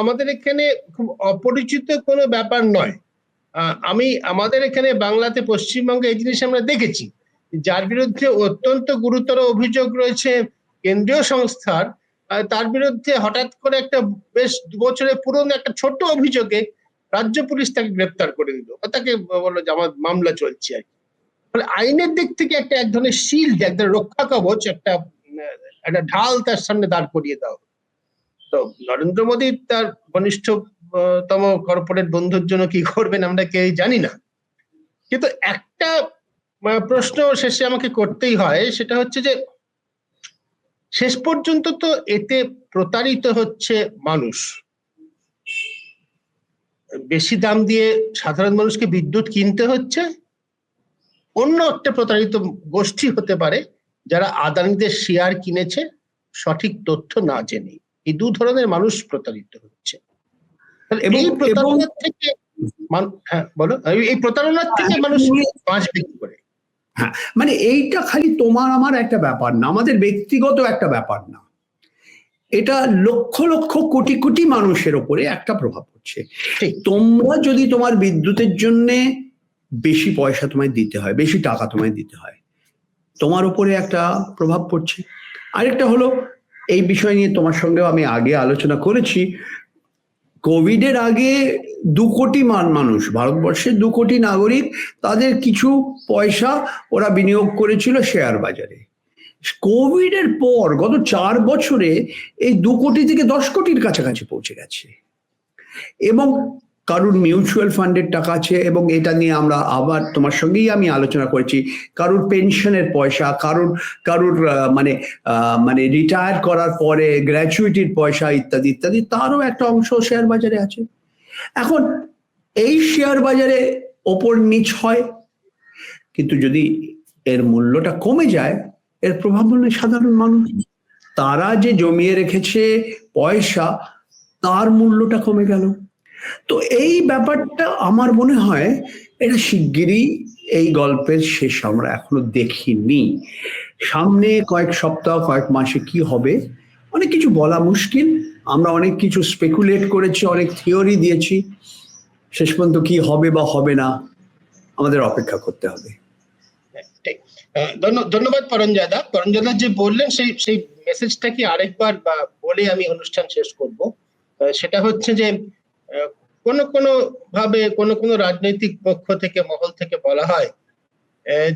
আমাদের এখানে খুব অপরিচিত কোনো ব্যাপার নয়। আমি, আমাদের এখানে বাংলাতে পশ্চিমবঙ্গে এই জিনিস আমরা দেখেছি। যার বিরুদ্ধে অত্যন্ত গুরুতর অভিযোগ রয়েছে কেন্দ্রীয় সংস্থার তার বিরুদ্ধে হঠাৎ করে একটা বেশ দু বছরের পুরনো একটা ছোট অভিযোগে রাজ্য পুলিশ তাকে গ্রেপ্তার করে দিল তাকে বলল যে আমার মামলা চলছে আর কি। আইনের দিক থেকে একটা এক ধরনের শিল্ড একটা রক্ষা কবচ, একটা একটা ঢাল তার সামনে দাঁড় করিয়ে দাও তো নরেন্দ্র মোদী তার ঘনিষ্ঠতম কর্পোরেট বন্ধুর জন্য কি করবেন আমরা কেউ জানি না। কিন্তু একটা প্রশ্ন শেষে আমাকে করতেই হয়, সেটা হচ্ছে যে শেষ পর্যন্ত তো এতে প্রতারিত হচ্ছে মানুষ। বেশি দাম দিয়ে সাধারণ মানুষকে বিদ্যুৎ কিনতে হচ্ছে। অন্য একটা প্রতারিত গোষ্ঠী হতে পারে যারা আদানিদের শেয়ার কিনেছে, সঠিক তথ্য না জেনে এই দু ধরনের মানুষ প্রতারিত হচ্ছে। এই প্রতারণার থেকে হ্যাঁ বলো। এই- প্রতারণার থেকে মানুষ বাঁচবে কি করে? মানে এইটা খালি তোমার আমার একটা ব্যাপার না আমাদের ব্যক্তিগত একটা ব্যাপার না। এটা লক্ষ লক্ষ কোটি কোটি মানুষের ওপরে একটা প্রভাব পড়ছে। তোমরা যদি তোমার বিদ্যুতের জন্য বেশি পয়সা তোমায় দিতে হয় বেশি টাকা তোমায় দিতে হয় তোমার উপরে একটা প্রভাব পড়ছে। আরেকটা হলো এই বিষয় নিয়ে তোমার সঙ্গেও আমি আগে আলোচনা করেছি। কোভিডের আগে দু কোটি মান মানুষ, ভারতবর্ষের দু কোটি নাগরিক, তাদের কিছু পয়সা ওরা বিনিয়োগ করেছিল শেয়ার বাজারে। কোভিডের পর গত চার বছরে এই দু কোটি থেকে দশ কোটির কাছাকাছি পৌঁছে গেছে। এবং কারুর মিউচুয়াল ফান্ডের টাকা আছে এবং এটা নিয়ে আমরা আবার তোমার সঙ্গেই আমি আলোচনা করেছি। কারুর পেনশনের পয়সা, কারুর কারুর মানে মানে রিটায়ার করার পরে গ্র্যাচুইটির পয়সা ইত্যাদি ইত্যাদি, তারও একটা অংশ শেয়ার বাজারে আছে। এখন এই শেয়ার বাজারে ওপর নিচ হয়, কিন্তু যদি এর মূল্যটা কমে যায়, এর প্রভাব হলো সাধারণ মানুষ। তারা যে জমিয়ে রেখেছে পয়সা, তার মূল্যটা কমে গেল। তো এই ব্যাপারটা আমার মনে হয় এটা শিগগিরই এই গল্পের শেষ, আমরা এখনও দেখিনি। সামনে কয়েক সপ্তাহ, কয়েক মাসে কি হবে? অনেক কিছু বলা মুশকিল। আমরা অনেক কিছু স্পেকুলেট করেছি, অনেক থিওরি দিয়েছি। শেষ পর্যন্ত কি হবে বা হবে না, আমাদের অপেক্ষা করতে হবে। ধন্যবাদ পরঞ্জয়দা পরঞ্জয়দা যে বললেন, সেই সেই মেসেজটা কি আরেকবার বলে আমি অনুষ্ঠান শেষ করব? সেটা হচ্ছে যে কোনো কোনো ভাবে কোনো কোনো রাজনৈতিক পক্ষ থেকে, মহল থেকে বলা হয়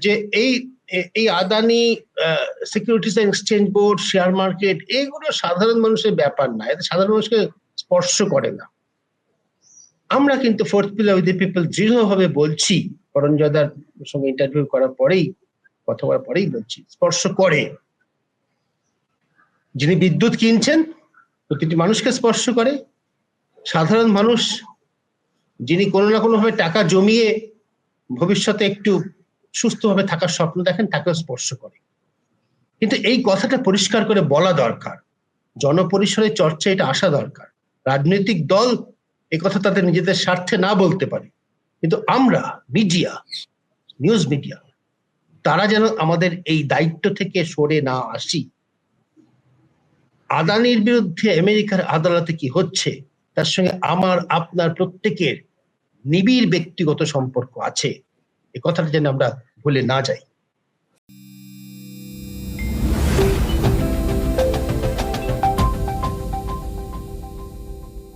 যে এই এই Adani securities exchange board share market এইগুলো সাধারণ মানুষের ব্যাপার না। এতে সাধারণ মানুষকে স্পর্শ করে না। আমরা কিন্তু ফোর্থ পিলার উইথ পিপল দৃঢ়ভাবে বলছি করঞ্জয়দার সঙ্গে ইন্টারভিউ করার পরেই, কথা বলার পরেই বলছি, স্পর্শ করে। যিনি বিদ্যুৎ কিনছেন, প্রতিটি মানুষকে স্পর্শ করে। সাধারণ মানুষ যিনি কোনো না কোনো ভাবে টাকা জমিয়ে ভবিষ্যতে একটু সুস্থভাবে থাকার স্বপ্ন দেখেন, তাকেও স্পর্শ করে। কিন্তু এই কথাটা পরিষ্কার করে বলা দরকার। জনপরিসরে চর্চা এটা আসা দরকার। রাজনৈতিক দল এই কথা তাদের নিজেদের স্বার্থে না বলতে পারে। কিন্তু আমরা, মিডিয়া, নিউজ মিডিয়া, তারা যেন আমাদের এই দায়িত্ব থেকে সরে না আসি। আদানির বিরুদ্ধে আমেরিকার আদালতে কি হচ্ছে, তার সঙ্গে আমার, আপনার প্রত্যেকের নিবিড় ব্যক্তিগত সম্পর্ক আছে। এ কথাটা যেন আমরা ভুলে না যাই।